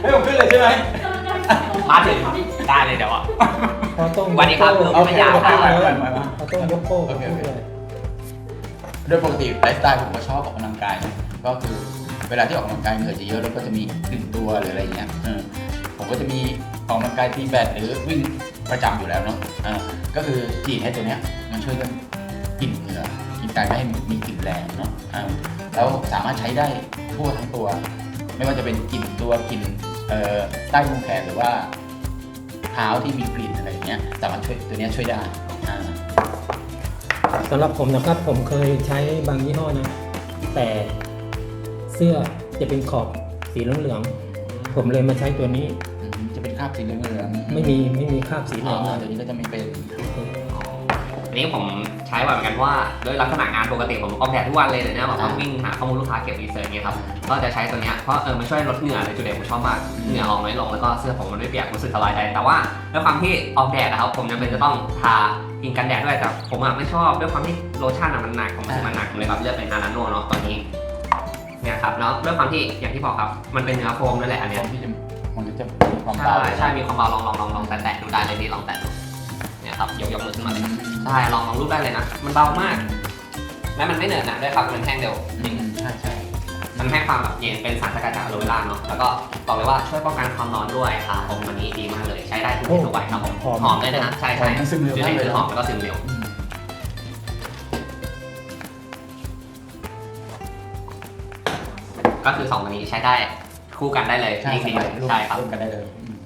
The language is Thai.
ให้ผมขึ้นเลยใช่ไหมมาถึงได้เลยเดี๋ยวอะ พอต้องวันนี้รับลุง เอาไม่ยากเรัต้องยกโป้งโอยปกติไลฟ์สไตล์ผมก็ชอบออกกำลังกายนะก็คือเวลาที่ออกกำลังกายเหนื่อยจะเยอะแล้วก็จะมีกึ่งตัวหรืออะไรอย่างเงี้ยผมก็จะมีออกกำลังกายตีแบดหรือวิ่งประจำอยู่แล้วเนาะเออก็คือจีนให้ตัวเนี้ยมันช่วยกัน กลิ่นเหงื่อกลิ่นกายไม่ให้มีกลิ่นแรงเนาะเออแล้วสามารถใช้ได้ทั่วทั้งตัว ไม่ว่าจะเป็นกลิ่นตัวกลิ่นเอ่อใต้วงแขนหรือว่าเท้าที่มีกลิ่นอะไรอย่างเงี้ยสามารถช่วยตัวเนี้ยช่วยได้อ่าสำหรับผมนะครับผมเคยใช้บางยี่ห้อนะ แต่เสื้อจะเป็นขอบสีเหลืองๆผมเลยมาใช้ตัวนี้อืมจะเป็นคราบสีเหลืองๆไม่มีไม่มีคราบสีเหอ๋ลือองตัวนี้ก็จะไม่เป็น อันนี้ผมใช้บ่อยเหมือนกันเพราะว่าด้วยลักษณะงานปกติผมออกแบบทุกวันเลยเดี๋ยวนี้แบบต้องวิ่งหาข้อมูลลูกค้าเก็บรีเสิร์ชเงี้ยครับก็จะใช้ตัวเนี้ยเพราะเออมันช่วยลดเหงื่อเลยจุดเด่นผมชอบมากเหงื่อออกน้อยลงแล้วก็เสื้อผมมันไม่เปียกรู้สึกสบายใจแต่ว่าด้วยความที่ออกแดดนะครับผมจำเป็นจะต้องทากินกันแดดด้วยแต่ผมอะไม่ชอบด้วยความที่โลชั่นอะมันหนักผมรู้สึกมันหนักผมเลยแบบเลือกเป็นฮานาโนเนาะตอนนี้เนี่ยครับแล้วด้วยความที่อย่างที่บอกครับมันเป็นเนื้อโฟมนั่นแหละอันเนี้ยมันจะมีความใช่เบาใช่มีความเบาลองลองลองลองแตะดูได้เลยพี่ลองแตะดูเนี่ยครับยกยกมือขึ้นมาเลย ใช่ลองลองรูปได้เลยนะ มันเบามาก และมันไม่เหนอะหนะด้วยครับ มันแห้งเร็วอืมใช่ใช่มันให้ความแบบเย็นเป็นสารสกัดจากอะโลเวราเนาะ แล้วก็บอกเลยว่าช่วยป้องกันความร้อนด้วยค่ะผมวันนี้ดีมากเลย ใช้ได้ทุกเพศทุกวัยครับผม หอมเลยนะฮะใช่หอใช่มมันซึมเร็วจุดมากเด่นเลย คือหอมแล้วก็ซึมเร็วอืมก็คือสองตัวนี้ใช้ได้คู่กันได้เลยใช่จริงใช่ๆใช่ครับร่วมกันได้เลยอืม